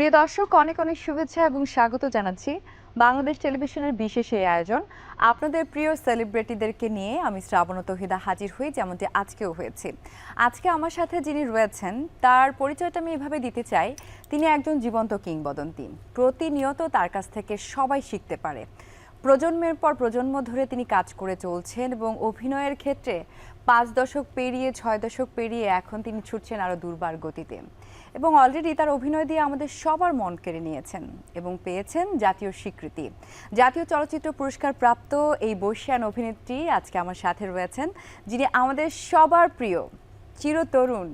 প্রিয় দর্শক, অনেক অনেক শুভেচ্ছা এবং স্বাগত জানাচ্ছি বাংলাদেশ টেলিভিশনের বিশেষ এই আয়োজন। আপনাদের প্রিয় সেলিব্রিটিদেরকে নিয়ে আমি শ্রাবণ তহিদা হাজির হই, যেমনটি আজকেও হয়েছে। আজকে আমার সাথে যিনি রয়েছেন, তার পরিচয়টা আমি এভাবে দিতে চাই, তিনি একজন জীবন্ত কিংবদন্তি। প্রতিনিয়ত তার কাছ থেকে সবাই শিখতে পারে। প্রজন্মের পর প্রজন্ম ধরে তিনি কাজ করে চলছেন এবং অভিনয়ের ক্ষেত্রে পাঁচ দশক পেরিয়ে, ছয় দশক পেরিয়ে এখন তিনি ছুটছেন আরও দুর্বার গতিতে। এবং অলরেডি তার অভিনয় দিয়ে আমাদের সবার মন কেড়ে নিয়েছেন এবং পেয়েছেন জাতীয় স্বীকৃতি। জাতীয় চলচ্চিত্র পুরস্কার প্রাপ্ত এই বৈশ্যান অভিনেত্রী আজকে আমার সাথে রয়েছেন, যিনি আমাদের সবার প্রিয় চিরতরুণ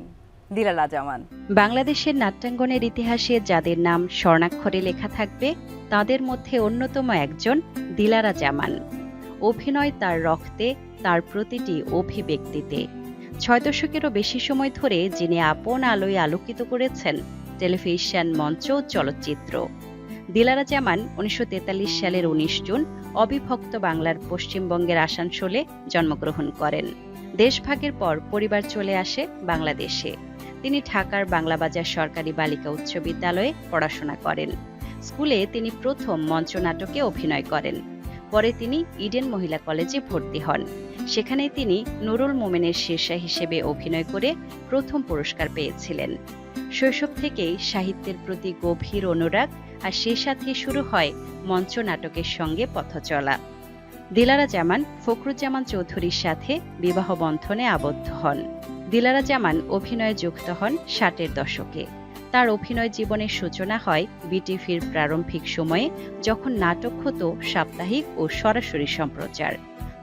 দিলালা জামান বাংলাদেশের নাট্যাঙ্গনের ইতিহাসে যাদের নাম স্বর্ণাক্ষরে লেখা থাকবে, তাদের মধ্যে অন্যতম একজন দিলারা জামান অভিনয় তার রক্তে তার প্রতিটি অভিব্যক্তিতে। ছয় দশকেরও বেশি সময় ধরে যিনি আপন আলোয় আলোকিত করেছেন টেলিভিশন মঞ্চ চলচ্চিত্র। দিলারা জামান উনিশশো তেতাল্লিশ সালের উনিশ জুন অবিভক্ত বাংলার পশ্চিমবঙ্গের আসানসোলে জন্মগ্রহণ করেন। দেশভাগের পর পরিবার চলে আসে বাংলাদেশে। তিনি ঢাকার বাংলাবাজার সরকারি বালিকা উচ্চ বিদ্যালয়ে পড়াশোনা করেন। স্কুলে তিনি প্রথম মঞ্চনাটকে অভিনয় করেন। পরে তিনি ইডেন মহিলা কলেজে ভর্তি হন। সেখানে তিনি নুরুল মোমেনের শীর্ষা হিসেবে অভিনয় করে প্রথম পুরস্কার পেয়েছিলেন। শৈশব থেকেই সাহিত্যের প্রতি গভীর অনুরাগ আর সে সাথে শুরু হয় মঞ্চ নাটকের সঙ্গে পথ চলা দিলারা জামান ফখরুজ্জামান চৌধুরীর সাথে বিবাহ বন্ধনে আবদ্ধ হন। দিলারা জামান অভিনয়ে যুক্ত হন ষাটের দশকে। তার অভিনয় জীবনের সূচনা হয় বিটিভির প্রারম্ভিক সময়ে, যখন নাটক হতো সাপ্তাহিক ও সরাসরি সম্প্রচার।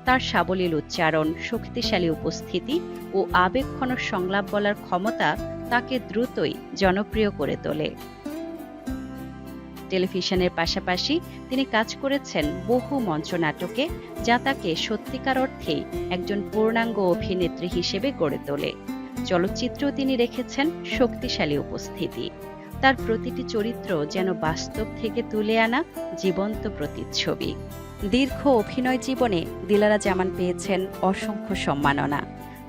তার সাবলীল উচ্চারণ, শক্তিশালী উপস্থিতি ও আবেগঘন সংলাপ বলার ক্ষমতা তাকে দ্রুতই জনপ্রিয় করে তোলে। টেলিভিশনের পাশাপাশি তিনি কাজ করেছেন বহু মঞ্চ নাটকে যা তাকে সত্যিকার অর্থেই একজন পূর্ণাঙ্গ অভিনেত্রী হিসেবে গড়ে তোলে। চলচ্চিত্রেও তিনি রেখেছেন শক্তিশালী উপস্থিতি। তার প্রতিটি চরিত্র যেন বাস্তব থেকে তুলে আনা জীবন্ত প্রতিচ্ছবি। দীর্ঘ অভিনয় জীবনে দিলারা জামান পেয়েছেন অসংখ্য সম্মাননা।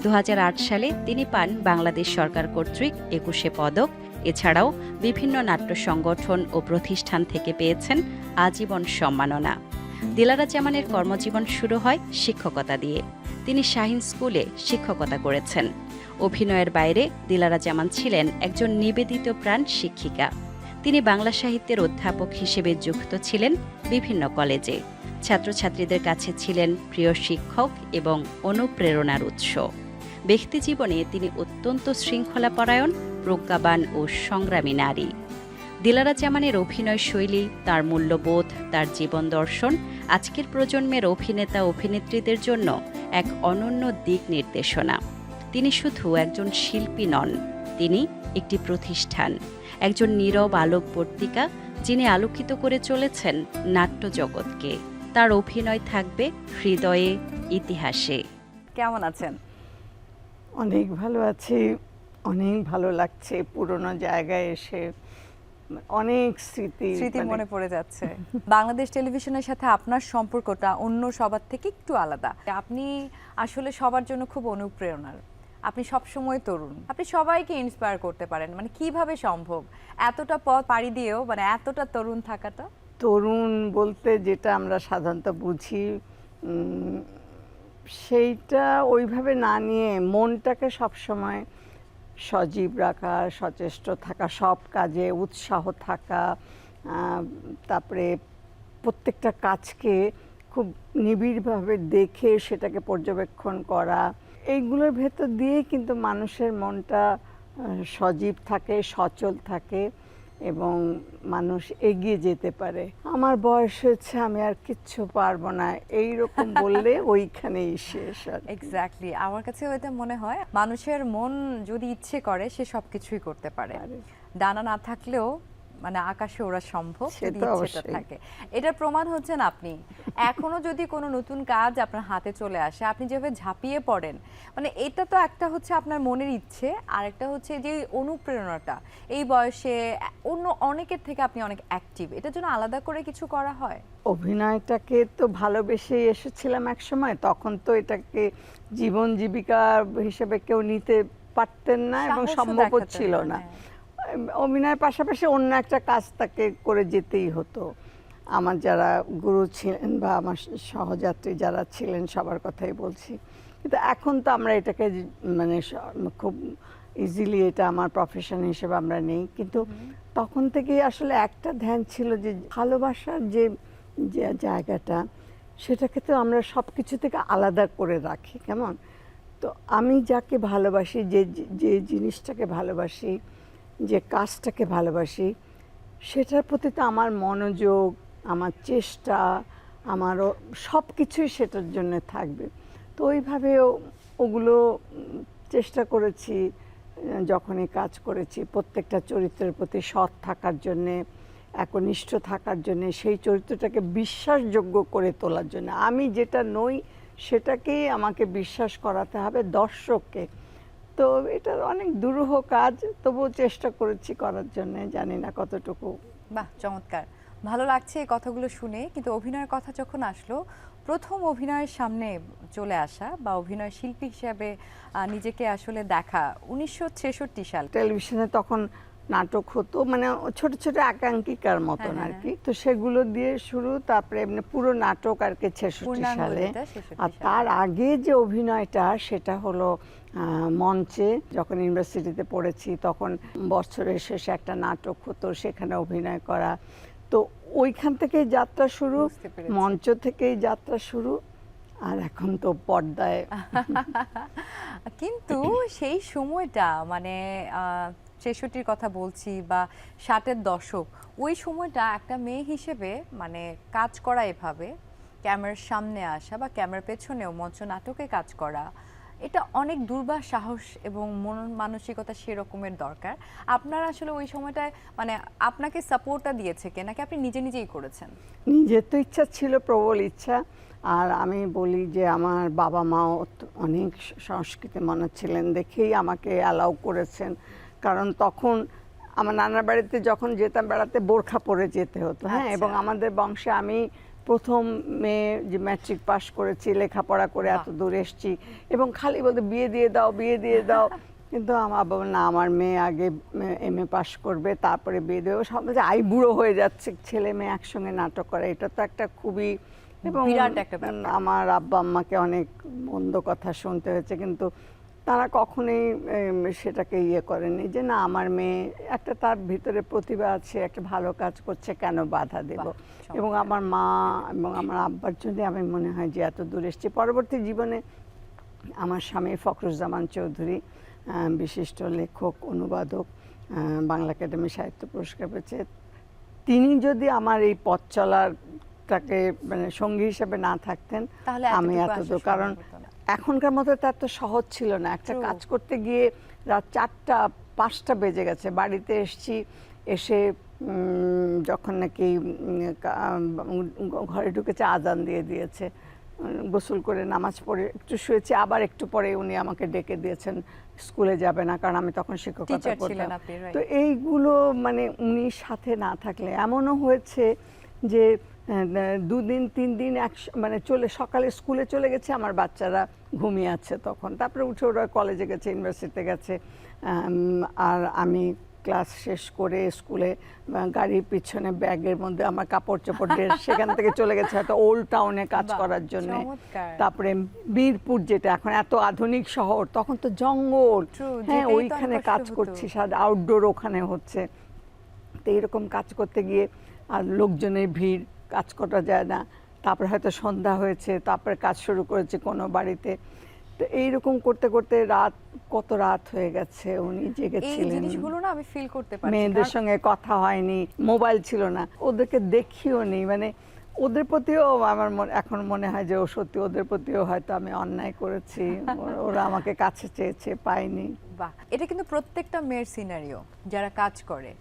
দু হাজার আট সালে তিনি পান বাংলাদেশ সরকার কর্তৃক একুশে পদক। এছাড়াও বিভিন্ন নাট্য সংগঠন ও প্রতিষ্ঠান থেকে পেয়েছেন আজীবন সম্মাননা। দিলারা জামানের কর্মজীবন শুরু হয় শিক্ষকতা দিয়ে। তিনি শাহিন স্কুলে শিক্ষকতা করেছেন। অভিনয়ের বাইরে দিলারা জামান ছিলেন একজন নিবেদিত প্রাণ শিক্ষিকা। তিনি বাংলা সাহিত্যের অধ্যাপক হিসেবে যুক্ত ছিলেন বিভিন্ন কলেজে। ছাত্রছাত্রীদের কাছে ছিলেন প্রিয় শিক্ষক এবং অনুপ্রেরণার উৎস। ব্যক্তিজীবনে তিনি অত্যন্ত শৃঙ্খলাপরায়ণ, প্রজ্ঞাবান ও সংগ্রামী নারী। দিলারা জামানের অভিনয় শৈলী, তার মূল্যবোধ, তার জীবন দর্শন, আজকের প্রজন্মের অভিনেতা অভিনেত্রীদের জন্য এক অনন্য দিক নির্দেশনা। তিনি শুধু একজন শিল্পী নন, তিনি একটি প্রতিষ্ঠান, একজন নীরব আলোক পত্রিকা যিনি আলোকিত করে চলেছেন নাট্য জগৎকে তার অভিনয় থাকবে হৃদয়ে ইতিহাসে। কেমন আছেন? অনেক ভালো আছি অনেক ভালো লাগছে পুরনো জায়গায় এসে। অনেক স্মৃতি স্মৃতি মানে- মনে পড়ে যাচ্ছে। বাংলাদেশ টেলিভিশনের সাথে আপনার সম্পর্কটা অন্য সবার থেকে একটু আলাদা। আপনি আসলে সবার জন্য খুব অনুপ্রেরণার। আপনি সব সময় তরুণ। আপনি সবাইকে ইন্সপায়ার করতে পারেন। মানে কীভাবে সম্ভব? এতটা পথ পাড়ি দিয়েও মানে এতটা তরুণ থাকাটা? তরুণ বলতে যেটা আমরা সাধারণত বুঝি সেইটা ওইভাবে না নিয়ে মনটাকে সবসময় সজীব রাখা, সচেষ্ট থাকা, সব কাজে উৎসাহ থাকা তারপরে প্রত্যেকটা কাজকে খুব নিবিড়ভাবে দেখে সেটাকে পর্যবেক্ষণ করা, এইগুলোর ভেতর দিয়েই কিন্তু মানুষের মনটা সজীব থাকে, সচল থাকে। এবং মানুষ এগিয়ে যেতে পারে। আমার বয়স হচ্ছে আমি আর কিচ্ছু পারব না। এই রকম বললে ওইখানেই শেষ আর এক্স্যাক্টলি আমার কাছে ওইটা মনে হয় মানুষের মন যদি ইচ্ছে করে সে সবকিছুই করতে পারে। পারে। ডানা না থাকলেও মানে আকাশে ওরা সম্ভব যদি ইচ্ছেটা থাকে। এটার প্রমাণ হচ্ছেন আপনি। এখনও যদি কোনো নতুন কাজ আপনার হাতে চলে আসে আপনি যেভাবে ঝাঁপিয়ে পড়েন মানে এটা তো একটা হচ্ছে আপনার মনের ইচ্ছে আর একটা হচ্ছে যে অনুপ্রেরণাটা। এই বয়সে অন্য অনেকের থেকে আপনি অনেক অ্যাক্টিভ এটার জন্য আলাদা করে কিছু করা হয়? অভিনয়টাকে তো ভালোবেসে এসেছিলাম এক সময় তখন তো এটাকে জীবন জীবিকা হিসেবে কেউ নিতে পারতেন না এবং সম্ভব ছিল না, না। হ্যাঁ। অভিনয়ের পাশাপাশি অন্য একটা কাজ তাকে করে যেতেই হতো। আমার যারা গুরু ছিলেন বা আমার সহযাত্রী যারা ছিলেন সবার কথাই বলছি। কিন্তু এখন তো আমরা এটাকে মানে খুব ইজিলি এটা আমার প্রফেশন হিসেবে আমরা নেই। কিন্তু তখন থেকেই আসলে একটা ধ্যান ছিল যে ভালোবাসার যে জায়গাটা সেটাকে তো আমরা সব কিছু থেকে আলাদা করে রাখি। কেমন? তো আমি যাকে ভালোবাসি যে যে জিনিসটাকে ভালোবাসি যে কাজটাকে ভালোবাসি, সেটার প্রতি তো আমার মনোযোগ, আমার চেষ্টা আমারও সব কিছুই সেটার জন্য থাকবে। তো ওইভাবে ওগুলো চেষ্টা করেছি, যখনই কাজ করেছি, প্রত্যেকটা চরিত্রের প্রতি সৎ থাকার জন্যে, একনিষ্ঠ থাকার জন্যে, সেই চরিত্রটাকে বিশ্বাসযোগ্য করে তোলার জন্য। আমি যেটা নই, সেটাকেই আমাকে বিশ্বাস করাতে হবে দর্শককে। তো এটা অনেক দুরূহ কাজ তবুও চেষ্টা করেছি করার জন্য জানি না কতটুকু। বাহ চমৎকার। ভালো লাগছে এই কথাগুলো শুনে কিন্তু অভিনয়ের কথা যখন আসলো প্রথম অভিনয়ের সামনে চলে আসা বা অভিনয় শিল্পী হিসাবে নিজেকে আসলে দেখা উনিশশো ছেষট্টি সাল। টেলিভিশনে তখন নাটক হতো মানে ছোট ছোট একাঙ্কিকার মতন হ্যাঁ, আর হ্যাঁ, কি তো সেগুলো দিয়ে শুরু তারপরে এমনি পুরো নাটক আর কি ছেষট্টি সালে। আর তার আগে যে অভিনয়টা সেটা হলো মঞ্চে যখন ইউনিভার্সিটিতে পড়েছি তখন বছরের শেষে একটা নাটক হতো সেখানে অভিনয় করা। তো ওইখান থেকেই যাত্রা শুরু মঞ্চ থেকেই যাত্রা শুরু আর এখন তো পর্দায়। কিন্তু সেই সময়টা মানে ছেষট্টির কথা বলছি বা ষাটের দশক, ওই সময়টা একটা মেয়ে হিসেবে মানে কাজ করা এভাবে, ক্যামেরার সামনে আসা বা ক্যামেরার পেছনেও মঞ্চ নাটকে কাজ করা, এটা অনেক দুর্বার সাহস এবং মন মানসিকতা সেরকমের দরকার। আপনার আসলে ওই সময়টায় মানে আপনাকে সাপোর্টটা দিয়েছে কে নাকি আপনি নিজে নিজেই করেছেন? নিজের তো ইচ্ছা ছিল, প্রবল ইচ্ছা। আর আমি বলি যে আমার বাবা মাও অনেক সংস্কৃতি মনে ছিলেন দেখেই আমাকে অ্যালাউ করেছেন। কারণ তখন আমার নানার বাড়িতে যখন যেতাম বেড়াতে বোরখা পরে যেতে হতো হ্যাঁ এবং আচ্ছা। আমাদের বংশে আমি প্রথম মেয়ে যে ম্যাট্রিক পাশ করেছি লেখাপড়া করে এত। দূর এসেছি এবং খালি বলতে বিয়ে দিয়ে দাও বিয়ে দিয়ে দাও কিন্তু আমার বাবা না আমার মেয়ে আগে এম এ পাশ করবে তারপরে বিয়ে দেবে সব বলছে, আই বুড়ো হয়ে যাচ্ছে ছেলে মেয়ে একসঙ্গে নাটক করে এটা তো একটা খুবই এবং। আমার আব্বা আম্মাকে অনেক মন্দ কথা শুনতে হয়েছে কিন্তু তারা কখনোই সেটাকে ইয়ে করেনি যে না আমার মেয়ে একটা তার ভিতরে প্রতিভা আছে একটা ভালো কাজ করছে কেন বাধা দেব? এবং আমার মা এবং আমার আব্বার জন্য আমি মনে হয় যে এত দূর এসেছি। পরবর্তী জীবনে আমার স্বামী ফখরুজ্জামান চৌধুরী বিশিষ্ট লেখক অনুবাদক বাংলা একাডেমি সাহিত্য পুরস্কার পেয়েছে। তিনি যদি আমার এই পথ চলারটাকে মানে সঙ্গী হিসেবে না থাকতেন তাহলে আমি এতটুকু এত আসা দূর সম্ভব কারণ। এখনকার মতো তার তো সহজ ছিল না। একটা কাজ করতে গিয়ে রাত চারটা পাঁচটা বেজে গেছে। বাড়িতে এসছি এসে যখন নাকি ঘরে ঢুকেছে আজান দিয়ে দিয়েছে। গোসল করে নামাজ পড়ে একটু শুয়েছি আবার একটু পরে উনি আমাকে ডেকে দিয়েছেন স্কুলে যাবে না কারণ আমি তখন শিক্ষকতা করতাম। তো এইগুলো মানে উনি সাথে না থাকলে এমনও হয়েছে যে দুদিন তিন দিন এক মানে চলে সকালে স্কুলে চলে গেছে আমার বাচ্চারা ঘুমিয়ে আছে তখন। তারপরে উঠে ওরা কলেজে গেছে ইউনিভার্সিটিতে গেছে। আর আমি ক্লাস শেষ করে স্কুলে গাড়ির পিছনে ব্যাগের মধ্যে আমার কাপড় চোপড় ড্রেস সেখান থেকে চলে গেছে হয়তো ওল্ড টাউনে কাজ করার জন্য। তারপরে বীরপুর যেটা এখন এত আধুনিক শহর তখন তো জঙ্গল। হ্যাঁ ওইখানে কাজ করছি সারা আউটডোর ওখানে হচ্ছে। তো এরকম কাজ করতে গিয়ে আর লোকজনের ভিড় কাজ করা যায় না তারপরে হয়তো সন্ধ্যা হয়েছে তারপরে কাজ শুরু করেছে কোনো বাড়িতে। তো এইরকম করতে করতে রাত কত রাত হয়ে গেছে উনি জেগেছিলেন জিনিসগুলো না আমি ফিল করতে পারছি মেয়েদের সঙ্গে কথা হয়নি মোবাইল ছিল না। ওদেরকে দেখিও নি মানে ওদের প্রতিও আমার মনে- এখন মনে হয় যে ও সত্যি ওদের প্রতিও হয়তো আমি অন্যায় করেছি। ওরা- ওরা আমাকে কাছে চেয়েছে পাইনি বাহ এটা কিন্তু প্রত্যেকটা মেয়ের সিনারিও যারা কাজ করে।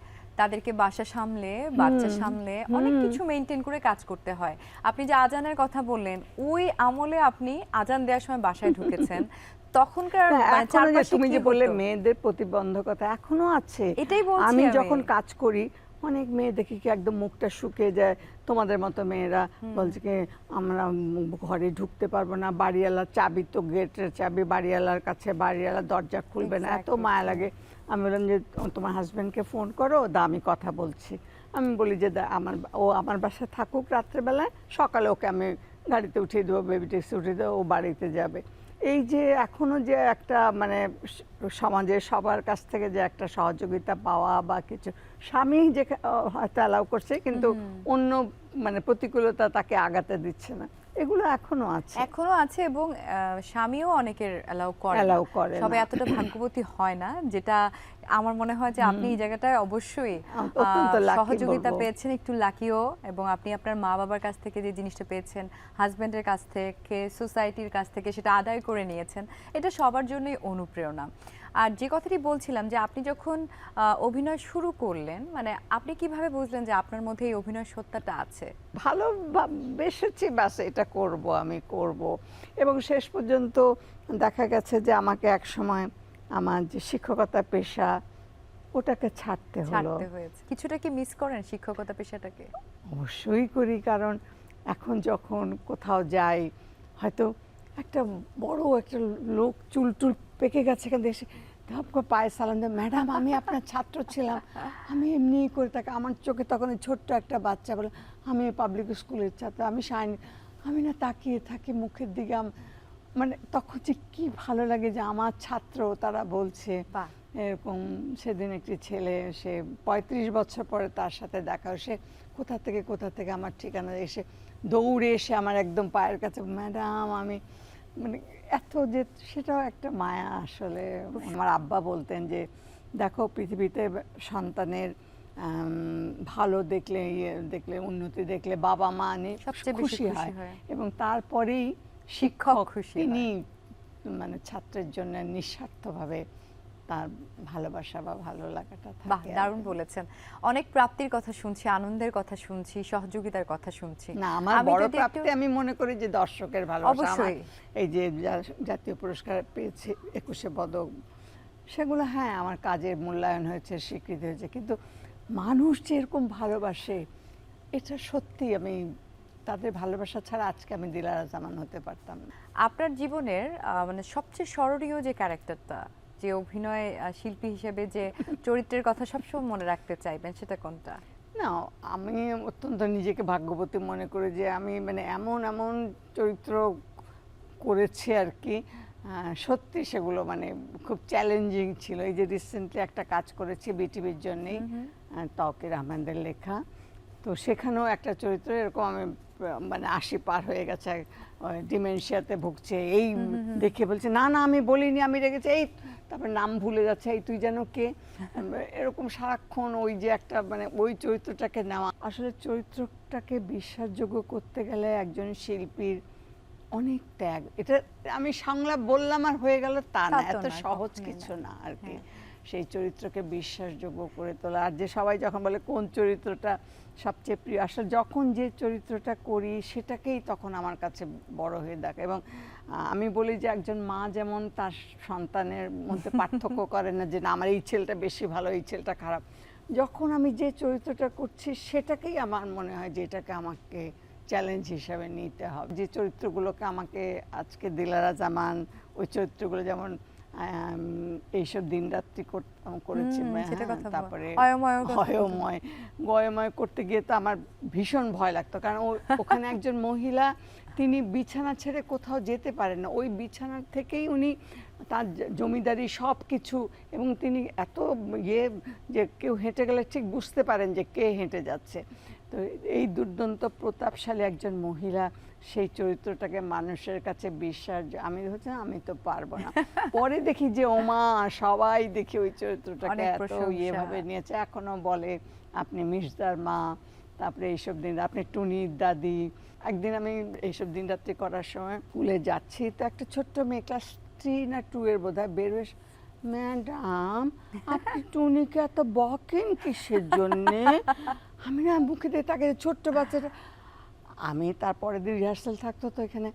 তাদেরকে বাসা সামলে বাচ্চা সামলে অনেক কিছু মেনটেন করে কাজ করতে হয়। আপনি যে আজানের কথা বললেন ওই আমলে আপনি আজান দেওয়ার সময় বাসায় ঢুকেছেন। তখনকার মানে তুমি যে বললে মেয়েদের প্রতিবন্ধকতা এখনও আছে। এটাই বলছি আমি আমি। যখন কাজ করি অনেক মেয়ে দেখি কি একদম মুখটা শুকিয়ে যায়। তোমাদের মতো মেয়েরা বলছে কি আমরা ঘরে ঢুকতে পারব না বাড়িওয়ালার চাবি তো গেটের চাবি বাড়িওয়ালার কাছে বাড়িওয়ালা দরজা খুলবে না এত মায়া লাগে। আমি বললাম যে তোমার হাজব্যান্ডকে ফোন করো দা আমি কথা বলছি। আমি বলি যে দা আমার ও আমার বাসায় থাকুক রাত্রেবেলায় সকালে ওকে আমি গাড়িতে উঠিয়ে দেবো বেবি ট্যাক্সি উঠিয়ে দেবো ও বাড়িতে যাবে। এই যে এখনও যে একটা মানে স- সমাজের সবার কাছ থেকে যে একটা সহযোগিতা পাওয়া বা কিছু স্বামী যে হয়তো অ্যালাউ করছে কিন্তু অন্য মানে প্রতিকূলতা তাকে আগাতে দিচ্ছে না। এগুলো এখনও আছে। এখনও আছে এবং স্বামীও অনেকের অ্যালাউ করে না। করে সবাই এতটা ভাগ্যবতী হয় না যেটা আমার মনে হয় যে আপনি এই জায়গাটায় অবশ্যই সহযোগিতা পেয়েছেন একটু লাকিও এবং আপনি আপনার মা বাবার কাছ থেকে যে জিনিসটা পেয়েছেন হাজবেন্ডের কাছ থেকে সোসাইটির কাছ থেকে সেটা আদায় করে নিয়েছেন এটা সবার জন্যই অনুপ্রেরণা। আর যে কথাটি বলছিলাম যে আপনি যখন অভিনয় শুরু করলেন মানে আপনি কীভাবে বুঝলেন যে আপনার মধ্যে এই অভিনয় সত্তাটা আছে? ভালো বেসেছি বাস এটা করব আমি করব। এবং শেষ পর্যন্ত দেখা গেছে যে আমাকে এক সময় আমার যে শিক্ষকতা পেশা ওটাকে ছাড়তে হলো। কিছুটা কি মিস করেন শিক্ষকতা পেশাটাকে? অবশ্যই করি কারণ এখন যখন কোথাও যাই হয়তো একটা বড় একটা লোক চুল টুল পেকে গেছে এখান থেকে এসে ধপ করে পায়ে সালাম দেয় ম্যাডাম আমি আপনার ছাত্র ছিলাম আমি এমনি করে থাকি আমার চোখে তখন ছোট্ট একটা বাচ্চা বলে আমি পাবলিক স্কুলের ছাত্র আমি সাইন আমি না তাকিয়ে থাকি মুখের দিকে আম- মানে তখন যে কি ভালো লাগে যে আমার ছাত্র তারা বলছে। এরকম সেদিন একটি ছেলে সে পঁয়ত্রিশ বছর পরে তার সাথে দেখা। সে কোথা থেকে কোথা থেকে আমার ঠিকানা এসে দৌড়ে এসে আমার একদম পায়ের কাছে ম্যাডাম আমি মানে এত যে সেটাও একটা মায়া আসলে। আমার আব্বা বলতেন যে দেখো পৃথিবীতে সন্তানের ভালো দেখলে ইয়ে দেখলে উন্নতি দেখলে বাবা মা বেশি খুশি হয়। এবং তারপরেই শিক্ষক শিক্ষক খুশি তিনি মানে ছাত্রের জন্য নিঃস্বার্থভাবে তার ভালোবাসা বা ভালো লাগাটা বাহ দারুণ বলেছেন। অনেক প্রাপ্তির কথা শুনছি আনন্দের কথা শুনছি সহযোগিতার কথা শুনছি। না আমার বড় প্রাপ্তি আমি মনে করি যে দর্শকের ভালোবাসা অবশ্যই। এই যে জাতীয় পুরস্কার পেয়েছি একুশে পদক সেগুলো হ্যাঁ আমার কাজের মূল্যায়ন হয়েছে স্বীকৃতি হয়েছে কিন্তু মানুষ যে এরকম ভালোবাসে এটা সত্যি আমি তাদের ভালোবাসা ছাড়া আজকে আমি দিলারা জামান হতে পারতাম না। আপনার জীবনের মানে সবচেয়ে স্মরণীয় যে ক্যারেক্টারটা যে অভিনয় শিল্পী হিসেবে যে চরিত্রের কথা সবসময় মনে রাখতে চাইবেন সেটা কোনটা? না আমি অত্যন্ত নিজেকে ভাগ্যবতী মনে করি যে আমি মানে এমন এমন চরিত্র করেছি আর কি সত্যি সেগুলো মানে খুব চ্যালেঞ্জিং ছিল। এই যে রিসেন্টলি একটা কাজ করেছি বিটিভির জন্যেই আহ, তৌকির আহমেদের লেখা। তো সেখানেও একটা চরিত্র এরকম আমি মানে আশি পার হয়ে গেছে ডিমেনশিয়াতে ভুগছে। এই দেখে বলছে না না আমি বলিনি আমি রেখেছি। এই তারপর নাম ভুলে যাচ্ছে এই তুই যেন কে? এরকম সারাক্ষণ ওই যে একটা মানে ওই চরিত্রটাকে নেওয়া। আসলে চরিত্রটাকে বিশ্বাসযোগ্য করতে গেলে একজন শিল্পীর অনেক ত্যাগ। এটা আমি সংলাপ বললাম আর হয়ে গেল তা না এত সহজ কিছু না। আর কি। হ্যাঁ। সেই চরিত্রকে বিশ্বাসযোগ্য করে তোলা। আর যে সবাই যখন বলে কোন চরিত্রটা সবচেয়ে প্রিয় আসলে যখন যে চরিত্রটা করি সেটাকেই তখন আমার কাছে বড় হয়ে দেখে এবং আমি বলি যে একজন মা যেমন তার সন্তানের মধ্যে পার্থক্য করে না যে না আমার এই ছেলেটা বেশি ভালো এই ছেলেটা খারাপ। যখন আমি যে চরিত্রটা করছি সেটাকেই আমার মনে হয় যে এটাকে আমাকে চ্যালেঞ্জ হিসাবে নিতে হবে। যে চরিত্রগুলোকে আমাকে আজকে দিলারা জামান ওই চরিত্রগুলো যেমন এইসব দিন রাত্রি করেছি তারপরে অয়ময় গয়ময় করতে গিয়ে তো আমার ভীষণ ভয় লাগতো। কারণ ওখানে একজন মহিলা তিনি বিছানা ছেড়ে কোথাও যেতে পারেন না। ওই বিছানার থেকেই উনি তার জমিদারি সব কিছু এবং তিনি এত ইয়ে যে কেউ হেঁটে গেলে ঠিক বুঝতে পারেন যে কে হেঁটে যাচ্ছে। তো এই দুর্দান্ত প্রতাপশালী একজন মহিলা সেই চরিত্রটাকে মানুষের কাছে বিশ্বাস আমি হচ্ছে আমি তো পারব না। পরে দেখি যে ওমা সবাই দেখি ওই চরিত্রটাকে এত। ইয়েভাবে নিয়েছে। এখনও বলে আপনি মির্জার মা তারপরে এইসব দিন আপনি টুনির দাদি। একদিন আমি এইসব দিন রাত্রি করার সময় স্কুলে যাচ্ছি তো একটা ছোট্ট মেয়ে ক্লাস থ্রি না টু এর বোধ হয় বেরোয় ম্যাডাম আপনি টুনিকে এত বকেন কিসের জন্যে? আমি না মুখে দিয়ে তাকে ছোট্ট বাচ্চাটা আমি তারপরে দিন রিহার্সাল থাকতো তো এখানে।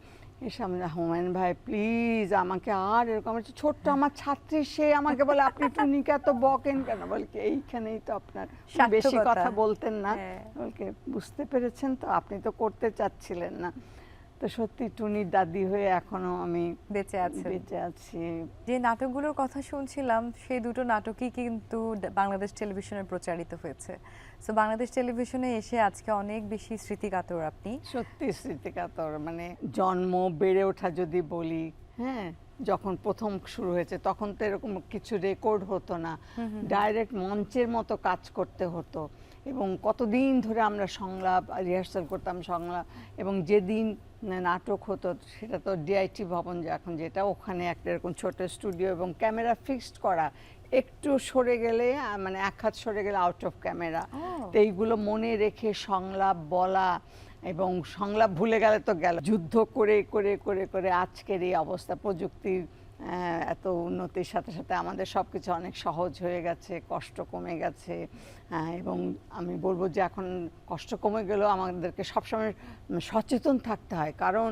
এসে আমি হুমায়ুন ভাই প্লিজ আমাকে আর এরকম হচ্ছে ছোট্ট আমার ছাত্রী সে আমাকে বলে আপনি টুনিকে এত বকেন কেন? বলকে এইখানেই তো আপনার বেশি কথা বলতেন না? হ্যাঁ। বলকে বুঝতে পেরেছেন তো আপনি তো করতে চাচ্ছিলেন না। তো সত্যি টুনির দাদি হয়ে এখনও আমি বেঁচে আছে। বেঁচে আছি। যে নাটকগুলোর কথা শুনছিলাম সেই দুটো নাটকই কিন্তু বাংলাদেশ টেলিভিশনে প্রচারিত হয়েছে। সো বাংলাদেশ টেলিভিশনে এসে আজকে অনেক বেশি স্মৃতিকাতর আপনি। সত্যি স্মৃতিকাতর মানে জন্ম বেড়ে ওঠা যদি বলি হ্যাঁ যখন প্রথম শুরু হয়েছে তখন তো এরকম কিছু রেকর্ড হতো না। ডাইরেক্ট মঞ্চের মতো কাজ করতে হতো। এবং কতদিন ধরে আমরা সংলাপ রিহার্সাল করতাম সংলাপ এবং যেদিন নাটক হতো সেটা তো ডিআইটি ভবন যে এখন যেটা ওখানে একটা এরকম ছোট স্টুডিও এবং ক্যামেরা ফিক্সড করা একটু সরে গেলে মানে এক হাত সরে গেলে আউট অফ ক্যামেরা তো এইগুলো মনে রেখে সংলাপ বলা এবং সংলাপ ভুলে গেলে তো গেল। যুদ্ধ করে করে করে করে আজকের এই অবস্থা প্রযুক্তির এত উন্নতির সাথে সাথে আমাদের সব কিছু অনেক সহজ হয়ে গেছে কষ্ট কমে গেছে। এবং আমি বলব যে এখন কষ্ট কমে গেলেও আমাদেরকে সবসময় সচেতন থাকতে হয়। কারণ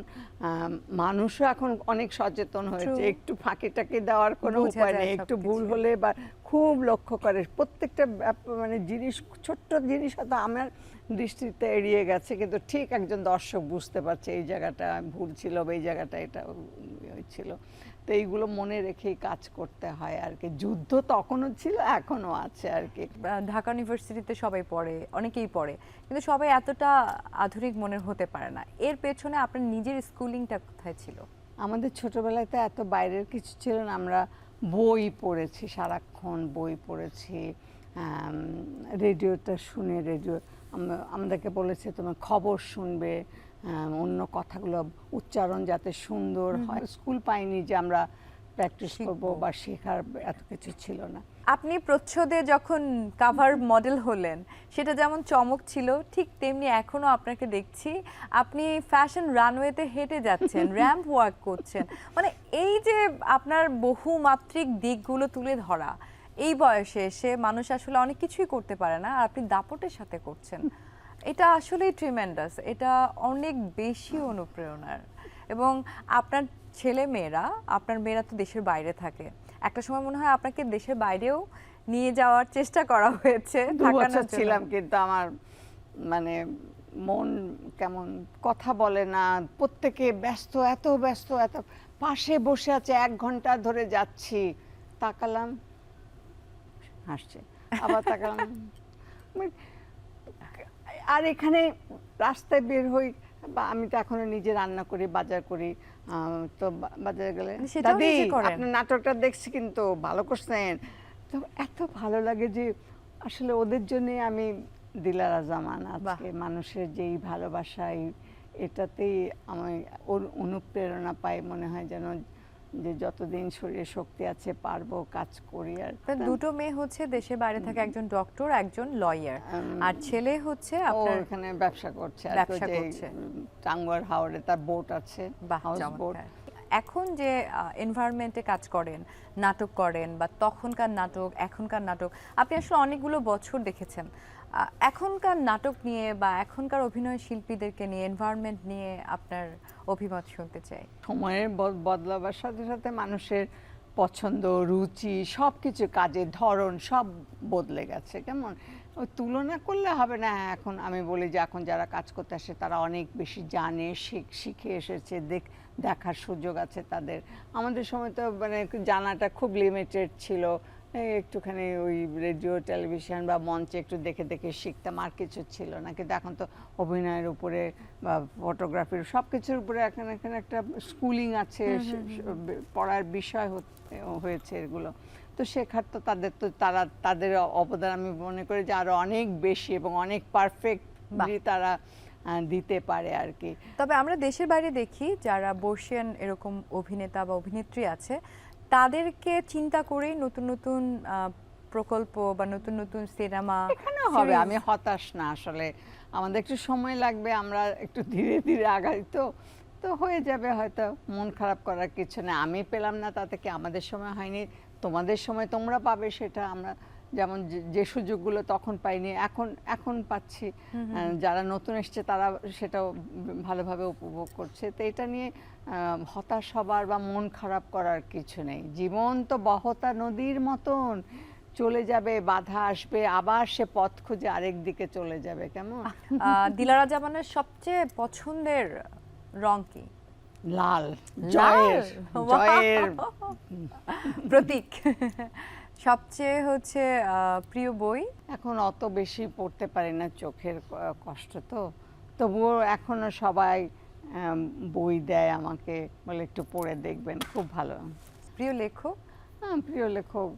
মানুষও এখন অনেক সচেতন হয়েছে। একটু ফাঁকি টাকি দেওয়ার কোনো উপায় নেই। একটু ভুল হলে বা খুব লক্ষ্য করে। প্রত্যেকটা মানে জিনিস ছোট্ট জিনিস হয়তো আমার দৃষ্টিতে এড়িয়ে গেছে কিন্তু ঠিক একজন দর্শক বুঝতে পারছে এই জায়গাটা ভুল ছিল বা এই জায়গাটা এটা ছিল। তো এইগুলো মনে রেখেই কাজ করতে হয় আর কি। যুদ্ধ তখনও ছিল এখনও আছে আর কি। ঢাকা ইউনিভার্সিটিতে সবাই পড়ে অনেকেই পড়ে কিন্তু সবাই এতটা আধুনিক মনের হতে পারে না। এর পেছনে আপনার নিজের স্কুলিংটা কোথায় ছিল? আমাদের ছোটবেলায় তো এত বাইরের কিছু ছিল না আমরা বই পড়েছি সারাক্ষণ বই পড়েছি রেডিওটা শুনে রেডিও আম- আমাদেরকে বলেছে তোমার খবর শুনবে। অন্য কথাগুলো উচ্চারণ যাতে সুন্দর হয়। স্কুল পাইনি যে আমরা প্র্যাকটিস করব বা শেখার এত কিছু ছিল না। আপনি প্রচ্ছদে যখন কাভার মডেল হলেন সেটা যেমন চমক ছিল ঠিক তেমনি এখনও আপনাকে দেখছি। আপনি ফ্যাশন রানওয়েতে হেঁটে যাচ্ছেন র্যাম্প ওয়ার্ক করছেন। মানে এই যে আপনার বহুমাত্রিক দিকগুলো তুলে ধরা এই বয়সে এসে মানুষ আসলে অনেক কিছুই করতে পারে না আর আপনি দাপটের সাথে করছেন। এটা আসলেই ট্রিমেন্ডাস এটা অনেক বেশি অনুপ্রেরণার। এবং আপনার ছেলে মেয়েরা আপনার মেয়েরা তো দেশের বাইরে থাকে। একটা সময় মনে হয় আপনাকে দেশের বাইরেও নিয়ে যাওয়ার চেষ্টা করা হয়েছে। ছিলাম কিন্তু আমার মানে মন কেমন কথা বলে না। প্রত্যেকে ব্যস্ত এত ব্যস্ত এত পাশে বসে আছে এক ঘণ্টা ধরে যাচ্ছি। তাকালাম হাসছে। আবার তাকালাম। আর এখানে রাস্তায় বের হই বা আমি তো এখনও নিজে রান্না করি বাজার করি তো বাজারে গেলে। মানে দাদি আপনার নাটকটা দেখছি কিন্তু ভালো করছেন। তো এত ভালো লাগে যে আসলে ওদের জন্য আমি দিলারা জামান আজকে। মানুষের যেই ভালোবাসা এটাতেই আমি ওর অনুপ্রেরণা পাই মনে হয় যেন যে যতদিন শরীরে শক্তি আছে পারব কাজ করি আর দুটো মেয়ে হচ্ছে দেশে বাইরে থাকে একজন ডক্টর একজন লয়ার আর ছেলে হচ্ছে আপনার এখানে ব্যবসা করছে ব্যবসা করছে। টাঙ্গুয়ার হাওড়ে তার বোট আছে বাহ হাউস বোট এখন যে এনভায়রনমেন্টে কাজ করেন নাটক করেন বা তখনকার নাটক এখনকার নাটক আপনি আসলে অনেকগুলো বছর দেখেছেন। এখনকার নাটক নিয়ে বা এখনকার অভিনয় শিল্পীদেরকে নিয়ে এনভায়রনমেন্ট নিয়ে আপনার অভিমত শুনতে চাই। সময়ের বদ- বদলাবার সাথে সাথে মানুষের পছন্দ রুচি সব কিছু কাজের ধরন সব বদলে গেছে। কেমন? তুলনা করলে হবে না হ্যাঁ, এখন আমি বলি যে এখন যারা কাজ করতে আসে তারা অনেক বেশি জানে শিখ এসেছে দেখ দেখার সুযোগ আছে তাদের। আমাদের সময় তো মানে জানাটা খুব লিমিটেড ছিল। একটুখানি ওই রেডিও টেলিভিশন বা মঞ্চে একটু দেখে দেখে শিখতাম আর কিছু ছিল না। কিন্তু এখন তো অভিনয়ের উপরে বা ফটোগ্রাফির সব কিছুর উপরে এখন এখানে একটা স্কুলিং আছে পড়ার বিষয় হয়েছে এগুলো। তো শেখার তো তাদের তো তারা তাদের অবদান আমি মনে করি যে আরও অনেক বেশি এবং অনেক পারফেক্টলি তারা দিতে পারে আর কি। তবে আমরা দেশের বাইরে দেখি যারা বর্ষিয়ান এরকম অভিনেতা বা অভিনেত্রী আছে তাদেরকে চিন্তা করেই নতুন নতুন প্রকল্প বা নতুন নতুন সিনেমা এখানেও হবে আমি হতাশ না আসলে। আমাদের একটু সময় লাগবে আমরা একটু ধীরে ধীরে আগাই। তো তো হয়ে যাবে হয়তো মন খারাপ করার কিছু না আমি পেলাম না তাতে কি আমাদের সময় হয়নি? তোমাদের সময় তোমরা পাবে সেটা আমরা যেমন যে- সুযোগগুলো তখন পাইনি এখন এখন পাচ্ছি। যারা নতুন এসছে তারা সেটাও ভালোভাবে উপভোগ করছে। তো এটা নিয়ে হতাশ হবার বা মন খারাপ করার কিছু নেই। জীবন তো বহতা নদীর মতন। চলে যাবে বাধা আসবে আবার সে পথ খুঁজে আরেক দিকে চলে যাবে কেমন? দিলারা জামানের সবচেয়ে পছন্দের রং কি? লাল? জয়ের। জয়ের। প্রতীক। সবচেয়ে হচ্ছে প্রিয় বই? এখন অত বেশি পড়তে পারি না চোখের কষ্ট তো। তবুও এখনও সবাই বই দেয় আমাকে বলে একটু পড়ে দেখবেন খুব ভালো। প্রিয় লেখক? হ্যাঁ, প্রিয় লেখক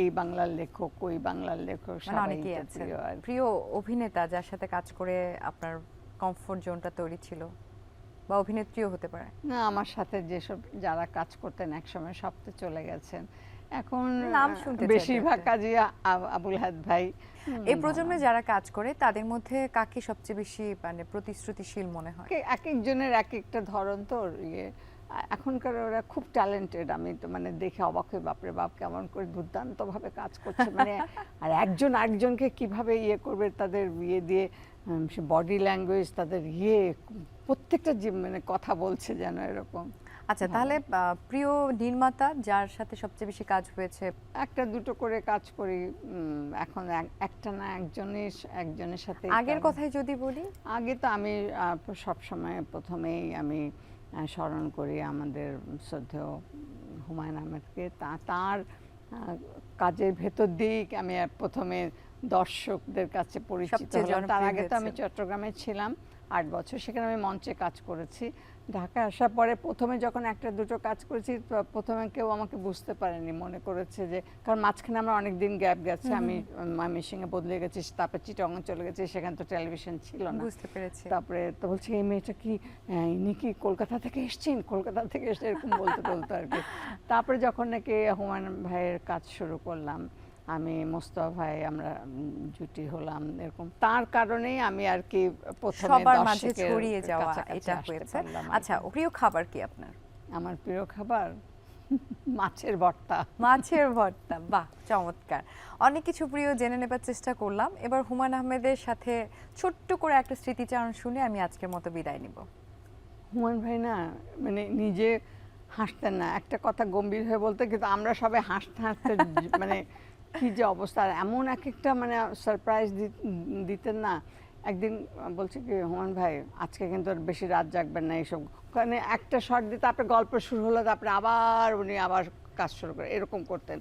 এই বাংলার লেখক ওই বাংলার লেখক মানে অনেকেই আছে প্রিয়। প্রিয় অভিনেতা যার সাথে কাজ করে আপনার কমফোর্ট জোনটা তৈরি ছিল বা অভিনেত্রীও হতে পারে। না আমার সাথে যেসব যারা কাজ করতেন একসময় সব তো চলে গেছেন। এখন নাম শুনতে বেশিরভাগ। কাজই আবুল হাদ ভাই। এই প্রজন্মে যারা কাজ করে তাদের মধ্যে কাকে সবচেয়ে বেশি মানে প্রতিশ্রুতিশীল মনে হয়? এক- এক একজনের এক একটা ধরন তো ইয়ে এখনকার ওরা খুব ট্যালেন্টেড আমি তো মানে দেখে অবাক হয়ে বাপরে বাপ কেমন করে দুর্দান্ত ভাবে কাজ করছে। মানে আর একজন আরেকজনকে কীভাবে ইয়ে করবে তাদের ইয়ে দিয়ে সে বডি ল্যাঙ্গুয়েজ তাদের ইয়ে প্রত্যেকটা যে মানে কথা বলছে যেন এরকম। আচ্ছা তাহলে প্রিয় নির্মাতা যার সাথে সবচেয়ে বেশি কাজ হয়েছে? একটা দুটো করে কাজ করি এখন একটা না একজনের একজনের সাথে আগের কথাই যদি বলি? আগে তো আমি সব সময় প্রথমেই আমি স্মরণ করি আমাদের শ্রদ্ধেয় হুমায়ুন আহমেদকে। তা তার কাজের ভেতর দিক আমি প্রথমে দর্শকদের কাছে পরিচিত হলাম। তার আগে তো আমি চট্টগ্রামে ছিলাম আট বছর। সেখানে আমি মঞ্চে কাজ করেছি। ঢাকা আসার পরে প্রথমে যখন একটা দুটো কাজ করেছি প্রথমে কেউ আমাকে বুঝতে পারেনি মনে করেছে যে কারণ মাঝখানে আমার অনেক দিন গ্যাপ গেছে আমি ময়মনসিংহে বদলে গেছি তারপর চিটং চলে গেছি সেখানে তো টেলিভিশন ছিল না। বুঝতে পেরেছি। তারপরে তো বলছি এই মেয়েটা কি ইনি কি কলকাতা থেকে এসছেন? কলকাতা থেকে এসে এরকম বলতে বলতে আর কি। তারপরে যখন নাকি হুমায়ুন ভাইয়ের কাজ শুরু করলাম আমি মোস্তফা ভাই আমরা জুটি হলাম এরকম। তার কারণেই আমি আর কি প্রথমে সবার মাঝে ছড়িয়ে যাওয়া এটা হয়েছে। আচ্ছা প্রিয় খাবার কি আপনার? আমার প্রিয় খাবার? মাছের ভর্তা। মাছের ভর্তা বাহ চমৎকার। অনেক কিছু প্রিয় জেনে নেবার চেষ্টা করলাম। এবার হুমায়ুন আহমেদের সাথে ছোট্ট করে একটা স্মৃতিচারণ শুনে আমি আজকের মতো বিদায় নিব। হুমায়ুন ভাই না মানে নিজে হাসতেন না। একটা কথা গম্ভীর হয়ে বলতে কিন্তু আমরা সবাই হাসতে হাসতে মানে কি যে অবস্থা? এমন এক একটা মানে সারপ্রাইজ দিতেন না। একদিন বলছে কি, হুমায়ুন ভাই, আজকে কিন্তু আর বেশি রাত জাগবেন না এইসব। মানে একটা শর্ট দিতে তারপরে গল্প শুরু হলো, তারপরে আবার উনি আবার কাজ শুরু করে, এরকম করতেন।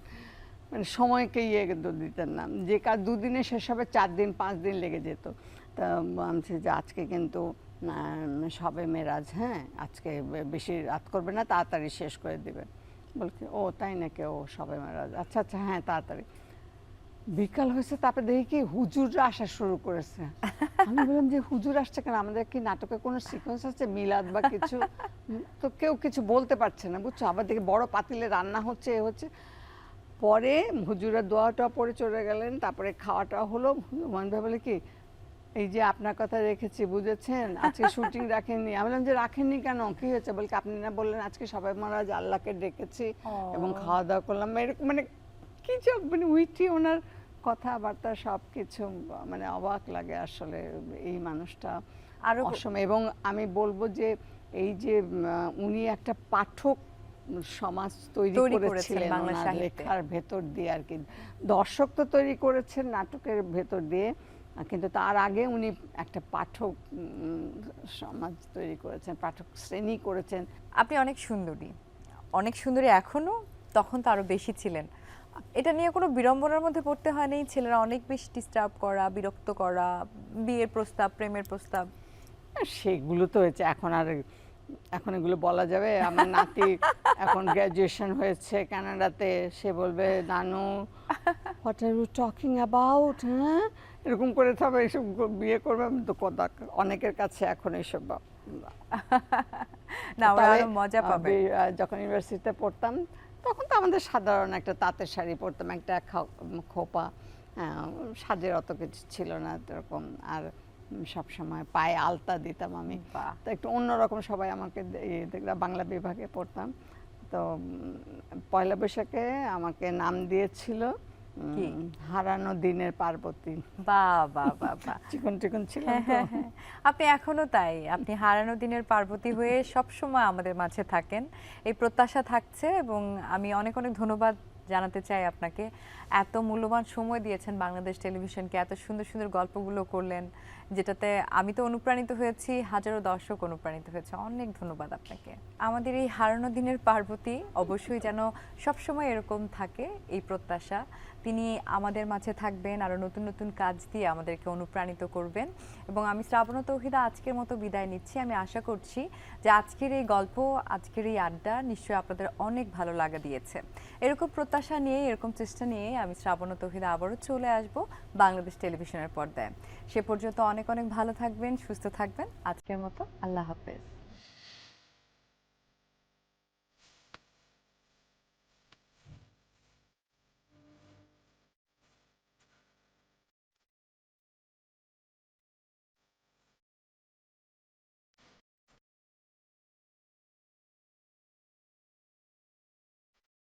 মানে সময়কে ইয়ে কিন্তু দিতেন না। যে কাজ দুদিনে শেষ হবে, চার দিন, পাঁচ দিন লেগে যেত। তা বলছি যে, আজকে কিন্তু সবে মেরাজ হ্যাঁ? আজকে বেশি রাত করবে না, তাড়াতাড়ি শেষ করে দেবে বলছি, ও, তাই নাকি? ও সবে মেরাজ আচ্ছা আচ্ছা হ্যাঁ তাড়াতাড়ি। বিকাল হয়েছে, তারপরে দেখি কি হুজুররা আসা শুরু করেছে। আমি বললাম যে, হুজুর আসছে কেন? আমাদের কি নাটকে কোনো সিকোয়েন্স আছে? মিলাদ বা কিছু? তো কেউ কিছু বলতে পারছে না, বুঝছ? আবার দেখি বড় পাতিলে রান্না হচ্ছে, এ হচ্ছে। পরে হুজুরের দোয়াটা পরে চলে গেলেন, তারপরে খাওয়াটা হলো। হুমান ভাই বলে কি এই যে আপনার কথা রেখেছি বুঝেছেন? আজকে শুটিং রাখেননি। আমি বললাম যে রাখেননি কেন? কি হয়েছে? বলকে আপনি না বললেন আজকে সবাই মহারাজ আল্লাহকে ডেকেছি এবং খাওয়া দাওয়া করলাম এরকম মানে কি যে মানে উইটি ওনার কথাবার্তা সব কিছু মানে অবাক লাগে আসলে এই মানুষটা আরও অসময়। এবং আমি বলব যে এই যে উনি একটা পাঠক সমাজ তৈরি করেছিলেন বাংলা লেখার ভেতর দিয়ে আর কি দর্শক তো তৈরি করেছেন নাটকের ভেতর দিয়ে। কিন্তু তার আগে উনি একটা পাঠক সমাজ তৈরি করেছেন পাঠক শ্রেণি করেছেন। আপনি অনেক সুন্দরী। অনেক সুন্দরী এখনও তখন তো আরও বেশি ছিলেন। এটা নিয়ে কোনো বিড়ম্বনার মধ্যে পড়তে হয়নি? ছেলেরা অনেক বেশি ডিস্টার্ব করা বিরক্ত করা বিয়ের প্রস্তাব প্রেমের প্রস্তাব? সেগুলো তো হয়েছে। এখন আর এখন এগুলো বলা যাবে। আমার নাতি এখন গ্র্যাজুয়েশন হয়েছে কানাডাতে। সে বলবে নানু what are you talking about হ্যাঁ? এরকম করে তবে এইসব বিয়ে করবে আমি তো কথা অনেকের কাছে এখন এইসব না আরও মজা পাবে যখন ইউনিভার্সিটিতে পড়তাম তখন তো আমাদের সাধারণ একটা তাঁতের শাড়ি পরতাম একটা খোপা সাজের অত কিছু ছিল না এরকম আর সব সময় পায়ে আলতা দিতাম আমি। তো একটু অন্যরকম সবাই আমাকে ইয়ে দেখলাম বাংলা বিভাগে পড়তাম তো পয়লা বৈশাখে আমাকে নাম দিয়েছিল? হারানো দিনের পার্বতী। বা বা বা বা চিকন চিকন ছিল হ্যাঁ, হ্যাঁ, হ্যাঁ। আপনি এখনও তাই। আপনি হারানো দিনের পার্বতী হয়ে সব সময় আমাদের মাঝে থাকেন। এই প্রত্যাশা থাকছে এবং আমি অনেক অনেক ধন্যবাদ জানাতে চাই আপনাকে। এত মূল্যবান সময় দিয়েছেন বাংলাদেশ টেলিভিশনকে। এত সুন্দর সুন্দর গল্পগুলো করলেন। যেটাতে আমি তো অনুপ্রাণিত হয়েছি, হাজারো দর্শক অনুপ্রাণিত হয়েছে। অনেক ধন্যবাদ আপনাকে। আমাদের এই হারানো দিনের পার্বতী অবশ্যই যেন সবসময় এরকম থাকে, এই প্রত্যাশা। তিনি আমাদের মাঝে থাকবেন আরও নতুন নতুন কাজ দিয়ে আমাদেরকে অনুপ্রাণিত করবেন। এবং আমি শ্রাবণ তৌহিদা আজকের মতো বিদায় নিচ্ছি। আমি আশা করছি যে আজকের এই গল্প, আজকের এই আড্ডা নিশ্চয়ই আপনাদের অনেক ভালো লাগা দিয়েছে। এরকম প্রত্যাশা নিয়ে, এরকম চেষ্টা নিয়ে আমি শ্রাবণ তৌহিদা আবারও চলে আসব বাংলাদেশ টেলিভিশনের পর্দায়। সে পর্যন্ত অনেক অনেক ভালো থাকবেন সুস্থ থাকবেন। আজকের মতো আল্লাহ হাফেজ।